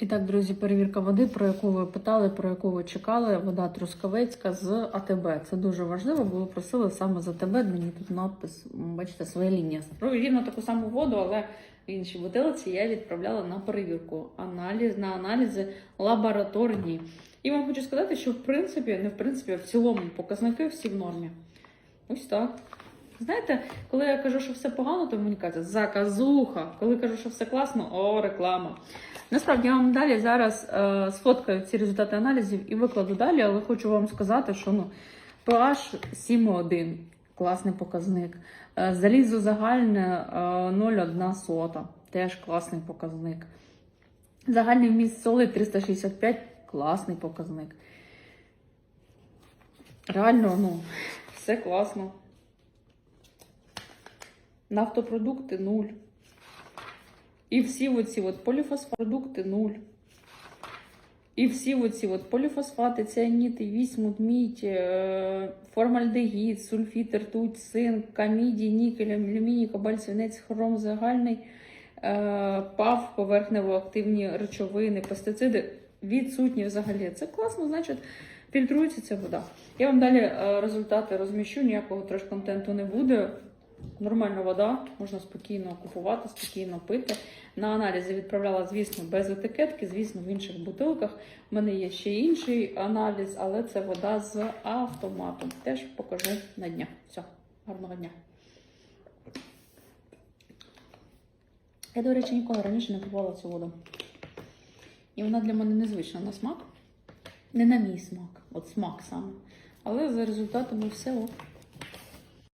І так, друзі, перевірка води, про яку ви питали, про яку ви чекали. Вода Трускавецька з АТБ. Це дуже важливо, бо ви просили саме з АТБ. Мені тут надпис, бачите, своя лінія. Рівно таку саму воду, але в іншій бутилиці я відправляла на перевірку. Аналіз на аналізи лабораторні. І вам хочу сказати, що в принципі, не в принципі, а в цілому показники всі в нормі. Ось так. Знаєте, коли я кажу, що все погано, то мені кажуть, заказуха. Коли кажу, що все класно, о, реклама. Насправді я вам далі зараз е, сфоткаю ці результати аналізів і викладу далі, але хочу вам сказати, що ну, pH 7,1 класний показник. Е, залізо загальне е, 0,1 сота, теж класний показник. Загальний вміст соли 365 класний показник. Реально, ну, все класно. Нафтопродукти 0. І всі оці от поліфосфопродукти 0. І всі оці от поліфосфати, цианіти, вісмут, мідь, е, формальдегід, сульфіт, ртуть, цинк, камідій, нікель, алюміній, кобальт, свинець, хром загальний, е, пав, поверхнево-активні речовини, пестициди відсутні взагалі. Це класно, значить, фільтрується ця вода. Я вам далі е, результати розміщу, ніякого треш-контенту не буде. Нормальна вода, можна спокійно купувати, спокійно пити. На аналізи відправляла, звісно, без етикетки, звісно, в інших бутилках. У мене є ще інший аналіз, але це вода з автоматом. Теж покажу на днях. Все, гарного дня. Я, до речі, ніколи раніше не пробувала цю воду. І вона для мене незвична на смак. Не на мій смак, от смак саме. Але за результатами все ок.